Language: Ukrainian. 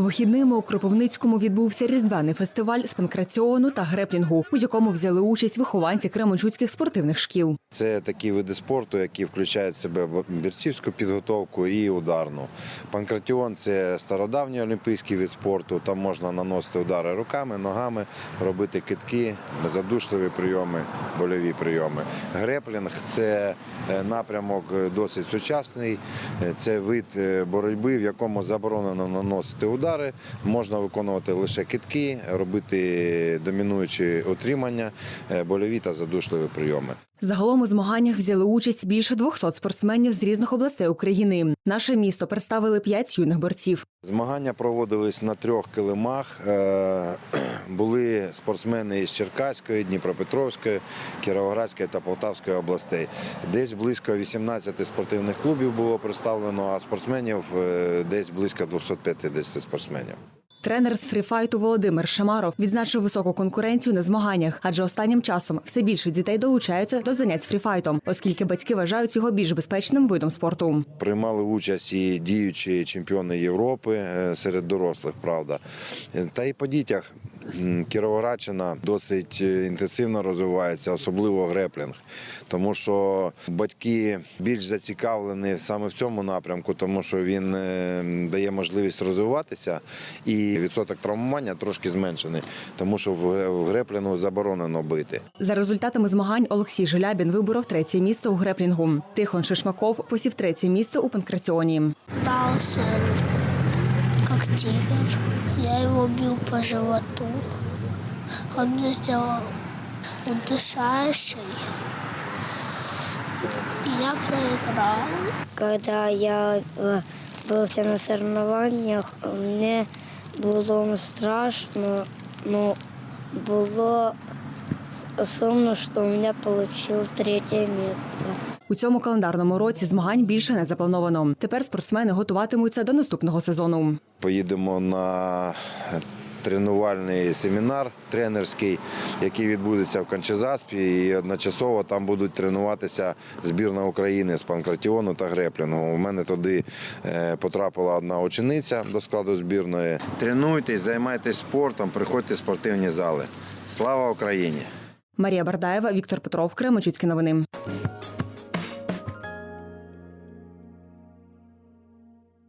Вихідними у Кропивницькому відбувся різдвяний фестиваль з панкраціону та греплінгу, у якому взяли участь вихованці кременчуцьких спортивних шкіл. Це такі види спорту, які включають в себе борцівську підготовку і ударну. Панкратіон це стародавній олімпійський вид спорту. Там можна наносити удари руками, ногами, робити китки, задушливі прийоми, больові прийоми. Греплінг це е, напрямок досить сучасний. Е, Це вид е, боротьби, в якому заборонено наносити удари. Можна виконувати лише китки, робити домінуючі отримання, е, больові та задушливі прийоми. Загалом у змаганнях взяли участь більше 200 спортсменів з різних областей України. Наше місто представили п'ять юних борців. Змагання проводились на трьох килимах. Були спортсмени із Черкаської, Дніпропетровської, Кіровоградської та Полтавської областей. Десь близько 18 спортивних клубів було представлено, а спортсменів е, десь близько 250 спортсменів. Тренер з фріфайту Володимир Шамаров відзначив високу конкуренцію на змаганнях, адже останнім часом все більше дітей долучаються до занять з фріфайтом, оскільки батьки вважають його більш безпечним видом спорту. Приймали участь і діючі чемпіони Європи е, серед дорослих, правда. Е, Та і по дітях. Кіровоградщина досить е, інтенсивно розвивається, особливо греплінг, тому що батьки більш зацікавлені саме в цьому напрямку, тому що він е, дає можливість розвиватися, і відсоток травмування трошки зменшений, тому що в греплінгу заборонено бити. За результатами змагань Олексій Желябін виборов третє місце у греплінгу. Тихон Шишмаков посів третє місце у панкраціоні. Пытался как тигр. Я его бил по животу. Он мне сделал удушающий. И я проиграл. Когда я э, был на соревнованиях, мне було страшно, но було сумно, що я отримав третє місце. У цьому календарному році змагань більше не заплановано. Тепер спортсмени готуватимуться до наступного сезону. Поїдемо на тренувальний семінар тренерський, який відбудеться в Кончезаспі, і одночасово там будуть тренуватися збірна України з панкратіону та греплінгу. У мене туди е, потрапила одна учениця до складу збірної. Тренуйтесь, займайтесь спортом, приходьте в спортивні зали. Слава Україні! Марія Бардаєва, Віктор Петров, Кременчуцькі новини.